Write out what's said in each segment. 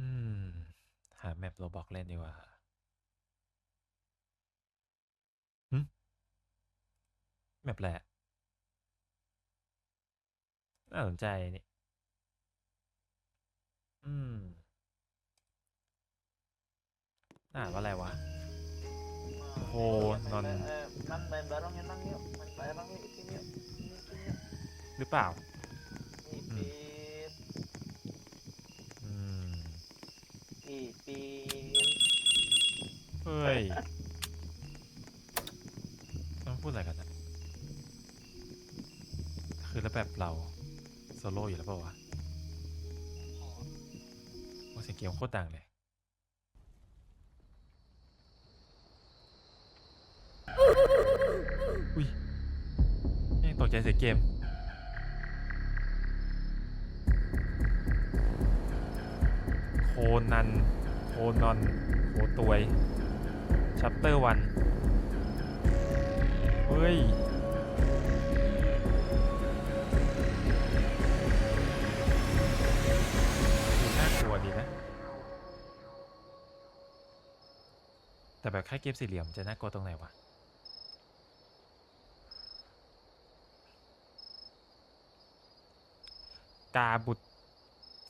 อืม หาแมปโรบอกเล่นดีกว่าหึแมปแหละน่าสนใจนี่ อืมอ่านว่าอะไรวะ โอ้โหนอน Eh, man main bareng ya nang yuk main bareng yuk sini yuk sini sini yuk หรือเปล่า Ini, อืม ipin เฮ้ยต้องพูดอะไรกันนะคือแล้วแบบเราโซโล่อยู่แล้วเปล่าวะโอ้เสียงเกมโคตรดังเลย อุ้ยยังตกใจเสียงเกม คนันโคนอนโคตวยชัปเตอร์วันเฮ้ยน่ากลัวดีนะ แต่แบบแค่เกมสี่เหลี่ยมจะน่ากลัวตรงไหนวะกาบุตร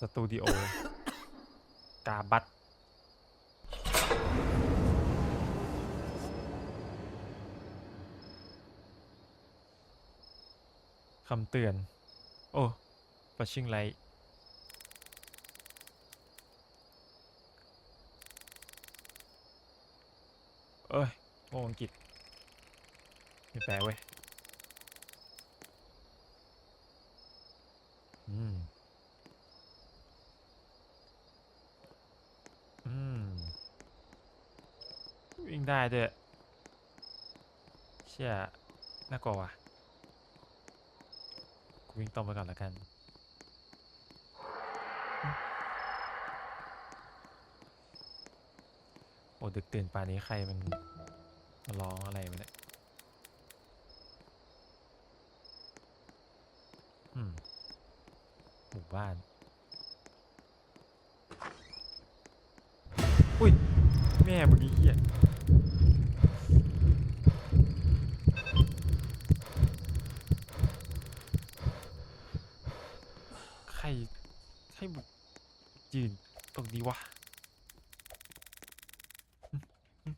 สตูดิโอ กาบัตคำเตือน โอ้ปัชชิงไลเอ้ยโง่อังกฤษไม่แปลเว้ย อืม อืม วิ่ง ได้ด้วยเชี่ยน่ากลัวว่ะกูวิ่งตรงไปก่อนแล้วกันโอ้ดึกตื่นป่านนี้ใครมันร้องอะไรมาเนี่ยอืมหมู่บ้าน อุ้ย แม่มึงไอ้เหี้ย ใครให้บุกยืนตรงนี้วะอืมอืม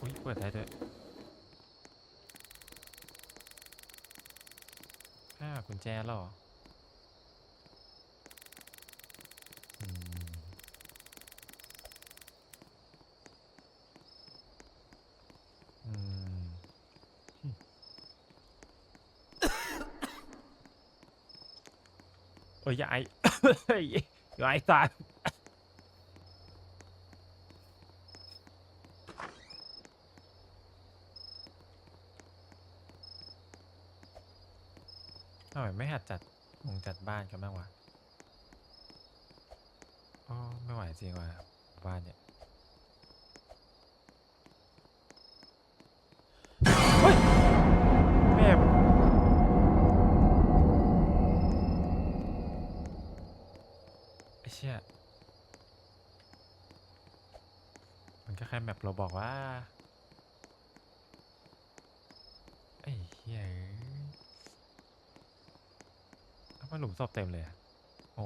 อุ้ยเปิดได้ด้วยอ้ากุญแจหรออืมอืมโอ้ยย่าไออย่ายตายทำไมไม่หัดจัดมงจัดบ้าน กันบ้างวะอ๋อไม่ไหวจริงว่ะบ้านเนี่ยเฮ้ยแม่มึงไอเชี่ยมันก็แค่แมปเราบอกว่า ไอ้เหี้ย เอ้ยเอามหลุมศพเต็มเลยอะโอ้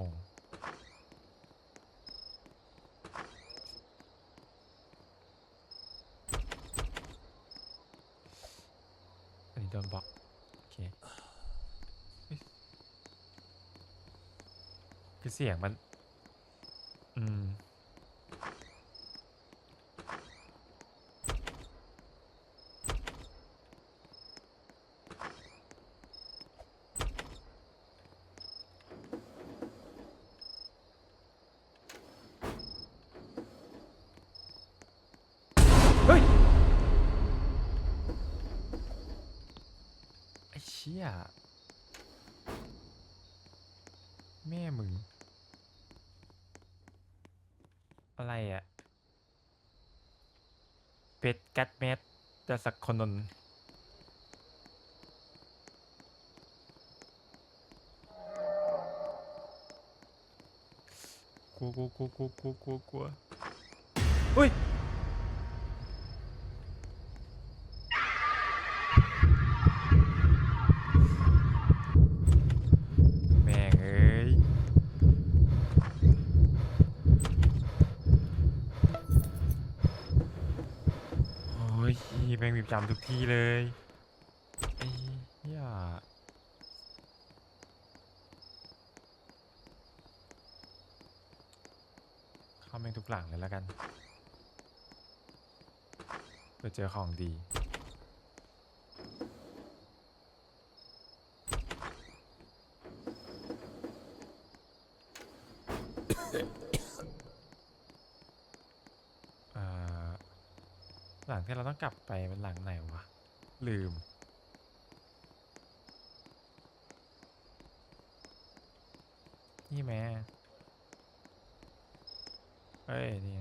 อันนี้โดนบล็อกโอเคคือเสียงมัน อืม เฮ้ย ไอ้เชี่ย แม่มึง อะไรอะ่ะเป็ดกัดแมสจะสักคนนนลัวกลัวกลัวกลัวกลัวกลัวกลัวอุ้ย แม่งเอ้ย โอ้ยแม่งมีประจำทุกที่เลยไอ้เหี้ยเข้าแม่งทุกหลังเลยแล้วกันเพื่อเจอของดี หลังที่เราต้องกลับไปเป็นหลังไหนวะ ลืม นี่แม่เฮ้ย นี่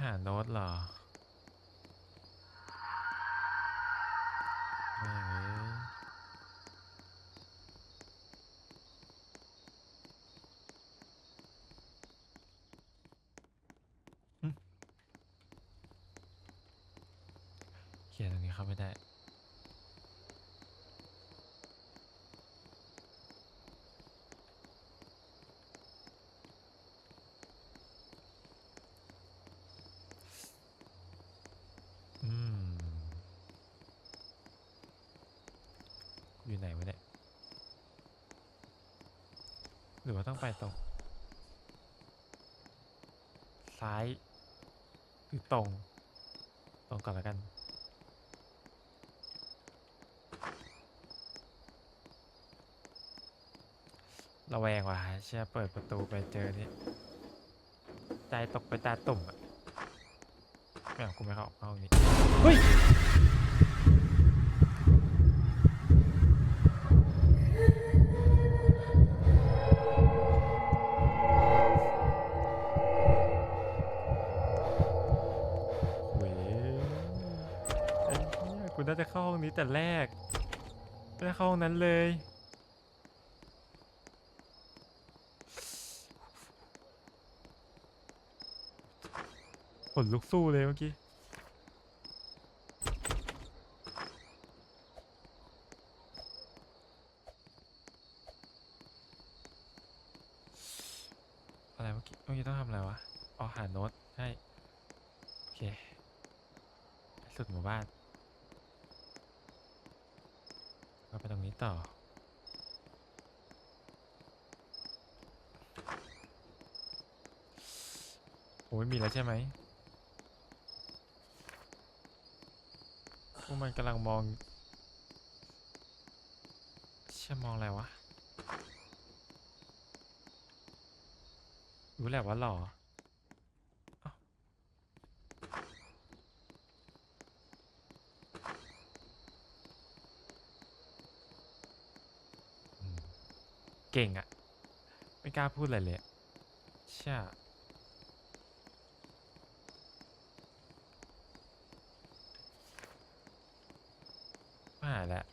หาโน้ตเหรอแม่งเอ้ยหึเขียนตรงนี้เข้าไม่ได้ อืม อยู่ไหนวะเนี่ย ห รือว่าต้องไปตรง ซ้าย หรือตรง ตรงก่อนล้วกันระแวงว่ะเชื่อเปิดประตูไปเจอนี่ใจตกไปตาตุ่มอะไม่เอากูไม่เข้าเข้านี้เฮ้ย แต่แรกไม่ได้เข้าห้องนั้นเลย ผลลุกสู้เลยเมื่อกี้ อะไรเมื่อกี้เมื่อกี้ต้องทำอะไรวะอ๋อหาโน้ตใช่ โอเคไปสุดหมู่บ้านเราไปตรงนี้ต่อ โอ้ยมี แล้วใช่ไหมพวกมันกำลังมองเชื่อมองอะไรวะ รู้แหละว่าหล่อเก่งอะไม่กล้าพูดอะไรเลยอะ เช่าไม่หล้ว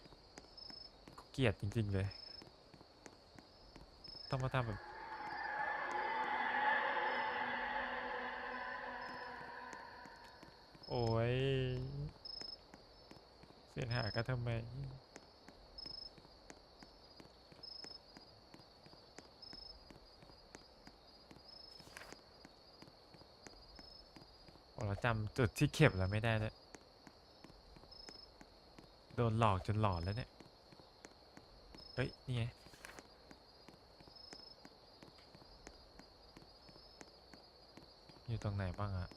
กูเกลียดจริง ๆ เลย ต้องมาทำแบบโอ้ย เสียหากันทำไม โอ้เราจำจุดที่เข็บแล้วไม่ได้เลย ดนหลอกจนหลอนแล้วเนี่ย เฮ้ย นี่ไง อยู่ตรงไหนบ้างอะ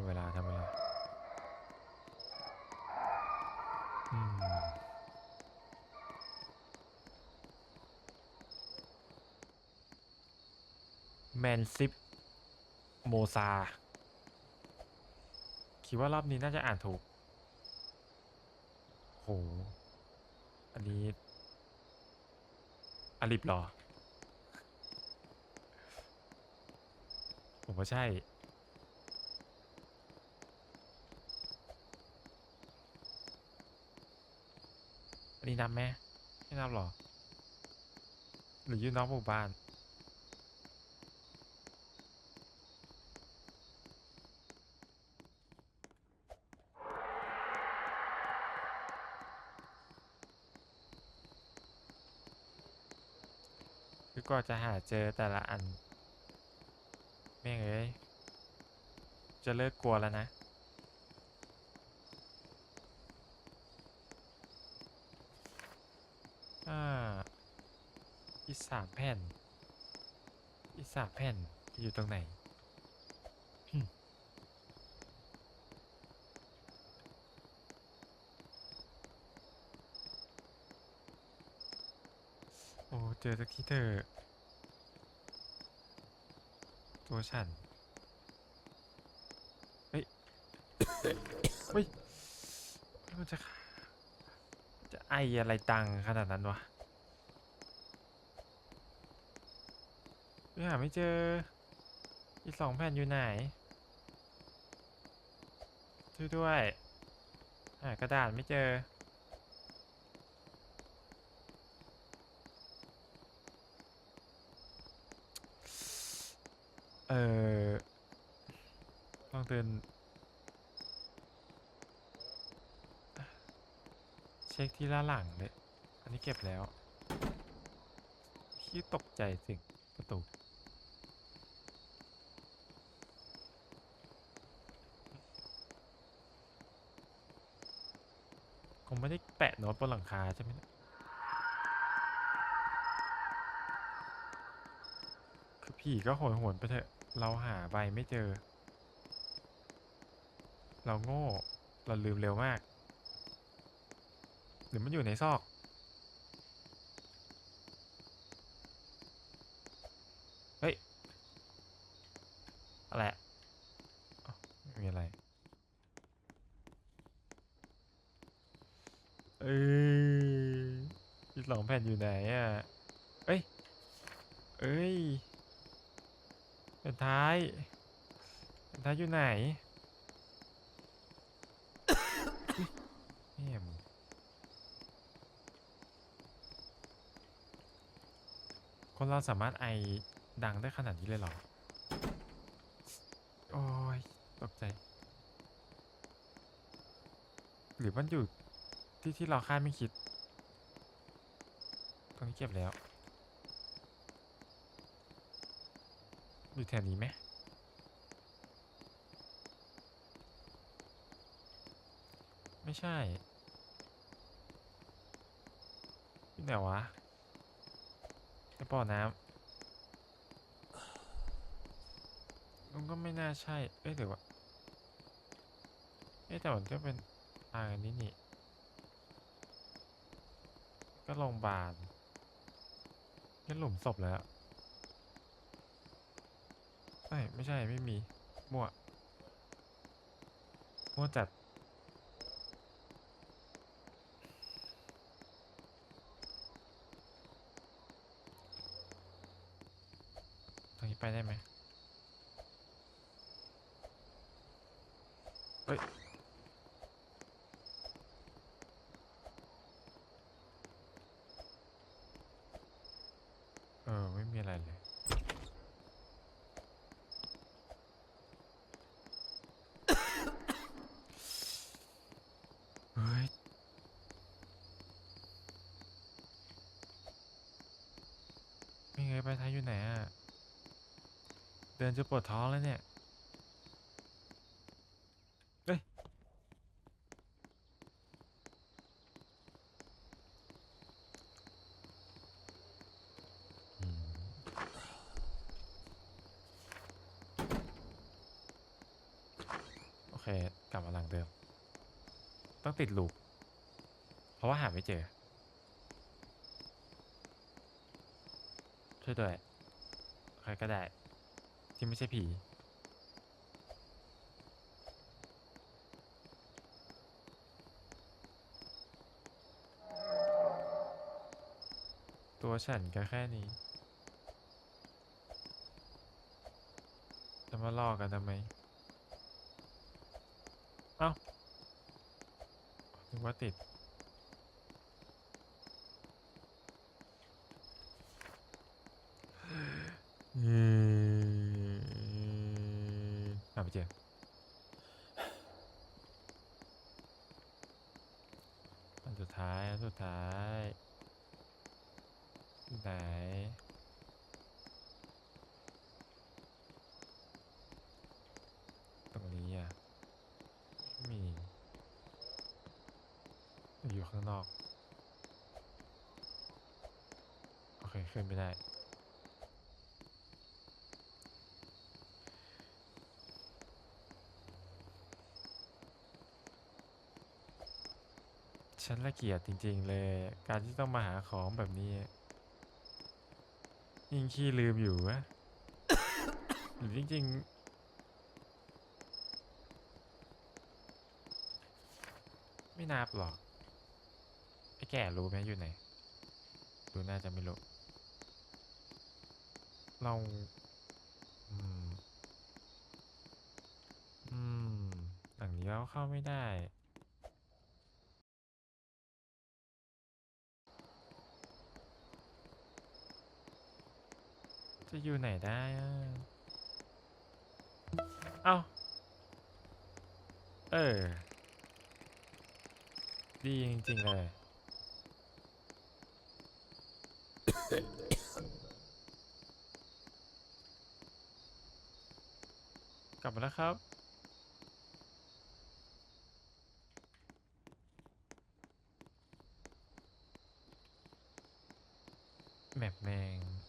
ำเวลาทำเวลาอืม แมนซิปโมซา คิดว่ารอบนี้น่าจะอ่านถูก โห อันนี้อลิบหรอ ผมว่าใช่ อันนี้นับไหมไม่นับหรอ หรือยืนนอกหมู่บ้าน คือกว่าจะหาเจอแต่ละอัน แม่งเอ้ย จะเลิกกลัวแล้วนะ อ่า อีสามแผ่น อีสามแผ่นอยู่ตรงไหน เจอสักทีเถอะตัวฉัน เฮ้ย เฮ้ย มันจะ จะไออะไรตังขนาดนั้นวะยังหาไม่เจอ อีกสองแผ่นอยู่ไหนช่วยด้วยหากระดาษไม่เจอ เออลองเดินเช็คที่ละหลังเลย อันนี้เก็บแล้วขี้ตกใจสิงประตูคงไม่ได้แปะโน้ตบนหลังคาใช่ไหมคือผีก็โหยหวนไปเถอะ เราหาใบไม่เจอ เราโง่ เราลืมเร็วมาก หรือมันอยู่ในซอก เฮ้ย อะไรอะอ้าวไม่มีอะไร เอ้ยอีกสองแผ่นอยู่ไหนอะ เอ้ย เอ้ยแผ่นท้ายแผ่นท้ายอยู่ไหน อุ๊ยแม่มึงคน เราสามารถไอดังได้ขนาดนี้เลยเหรอ โอ้ย ตกใจ หรือมันอยู่ที่ที่เราคาดไม่คิด ตรงนี้เก็บแล้ว อยู่แถวนี้ไหมไม่ใช่ที่ไหนวะ ในบ่อน้ำมันก็ไม่น่าใช่ เอ้ยหรือว่าเอ๊ะแต่มันก็เป็นทางอันนี้นี่ ก็โรงพยาบาลก็หลุมศพแล้วไม่ไม่ใช่ไม่มี มั่ว มั่วจัด ตรงนี้ ไปได้ไหมเฮ้ย เออ ไม่มีอะไรเลย เฮ้ย ไม่ไงไปท้ายอยู่ไหนอะ เดินจะปวดท้องแล้วเนี่ย เฮ้ยอืมกลับมาหลังเดิม ต้องติดลูปเพราะว่าหาไม่เจอ ช่วยด้วย ใครก็ได้ที่ ไม่ใช่ผี ตัวฉันก็แค่นี้ จะมาลอกกันทำไม เอ้านึกว่าติด อืมหาไม่เจออันสุดท้ายอันสุดท้ายไหน ตรงนี้อะไม่มี อยู่ ข้างนอก โอเค ขึ้นไม่ได้ ฉันละเกียดจริงๆเลย การที่ต้องมาหาของแบบนี้ ยิ่งขี้ลืมอยู่วะหรือจริงๆไม่นับหรอก แก่รู้ไหมอยู่ไหน ดูน่าจะไม่รู้ เราอืม อืมหลังนี้เราเข้าไม่ได้ จะอยู่ไหนได้อะเอ้า เออ ดีจริง ๆ เลย กลับมาแล้วครับ แมปแมง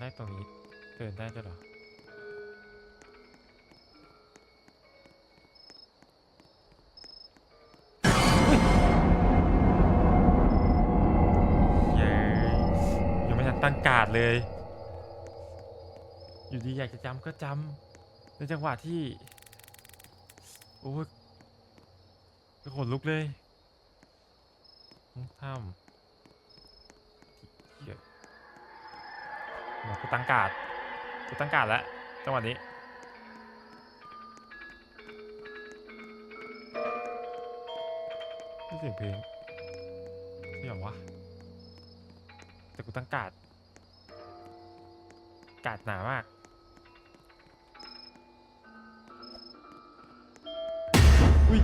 แรกตรงนี้ เดินได้ด้วยเหรอเย้ยังไม่ทันตั้งการ์ดเลย อยู่ดีอยากจะจำก็จำในจังหวะที่ โอ้ยก็ขนลุกเลยถ้ำเหี้ยมา กูตั้งการ์ดกูตั้งการ์ดแล้วจังหวะนี้นี่เสียงเพลงเสียงวะแต่กูตั้งการ์ดการ์ดหนามากอุ้ย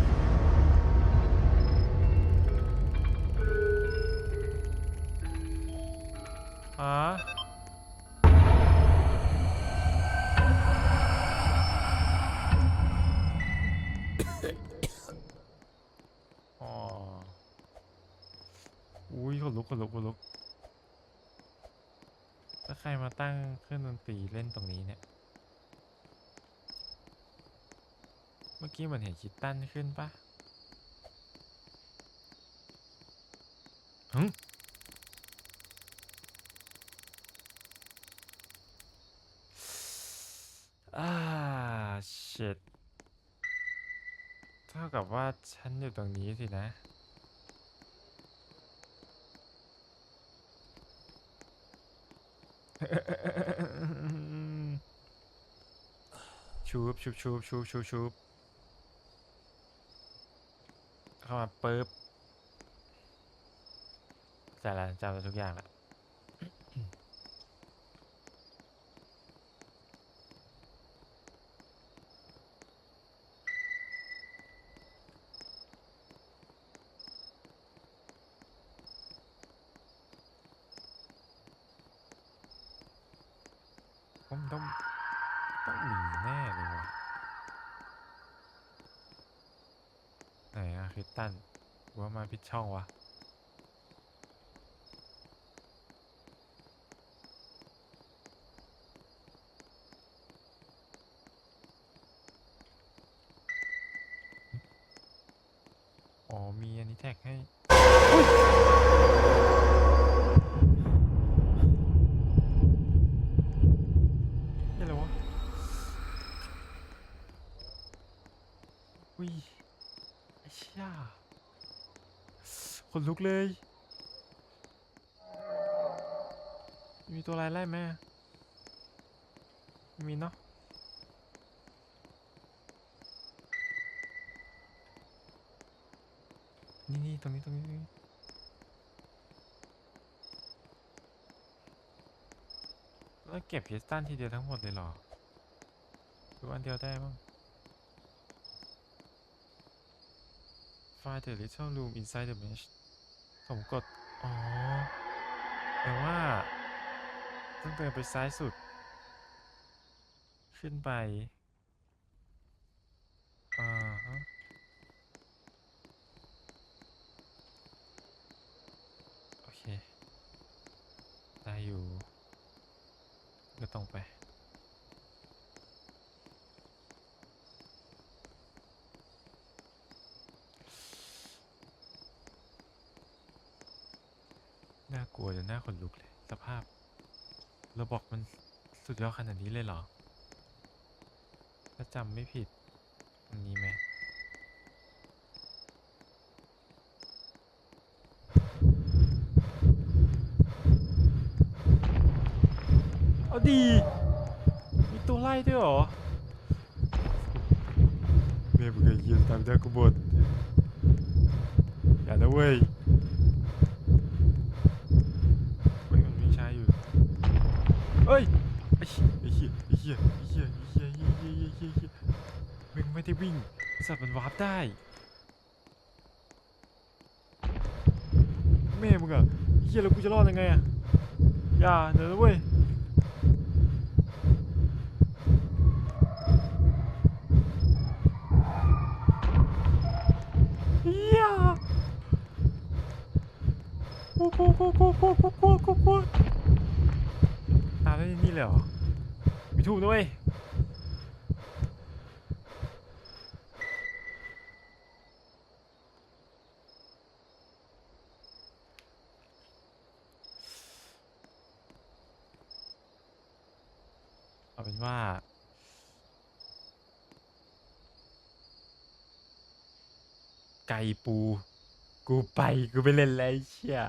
อ๋ออุ้ยขนลุกขนลุกขนลุกถ้าใครมาตั้งเครื่องดนตรีเล่นตรงนี้เนี่ย เมื่อกี้มันเห็นคิตตันขึ้นปะหึอ่าเช็ด เท่ากับว่าฉันอยู่ตรงนี้สินะ ชูบชูบชูบชูบชูบชูบเข้ามาปุ๊บจำละจำทุกอย่างละ ต้องต้องมีแน่เลยว่ะไหนอะคริสตันว่ามาผิดช่องวะอ๋อมีอันนี้แท็กให้นี่อะไรวะ อุ้ยไอ้เชี่ยขนลุก เลย มีตัวอะไรไล่ไหมอะไม่มีเนาะนี่นี่ตรงนี้ตรงนี้ตรงนี้แล้วเก็บพิสตันทีเดียวทั้งหมดเลยเหรอหรือวันเดียวได้บ้าง Find the little room inside the mesh ผมกด อ๋อ แปลว่า ต้องเดินไปซ้ายสุด ขึ้นไป อ่าฮะโอเค ได้อยู่ ก็ตรงไป น่ากลัวจนหน้าขนลุกเลย สภาพ เราบอกมันสุด ยอดขนาดนี้เลยเหรอ ถ้าจำไม่ผิด อันนี้ไหมเอาดี มีตัวไล่ด้วยเหรอเมียมึงเคยยืนตามเจ้ากูบดอย่านะเว้ย ไม่ได้วิ่ง สัตว์มันวาร์ปได้ แม่มึงอะเหี้ยแล้วกูจะรอดยังไงอะอย่าเดี๋ยวนะเว้ยเฮียกูกูกูกูกูกูกูกูกูตามได้นี่เลยเหรอมีทูบด้วยเอาเป็นว่า ไก่ ปู กูไปกูไปเล่นไรเชี่ย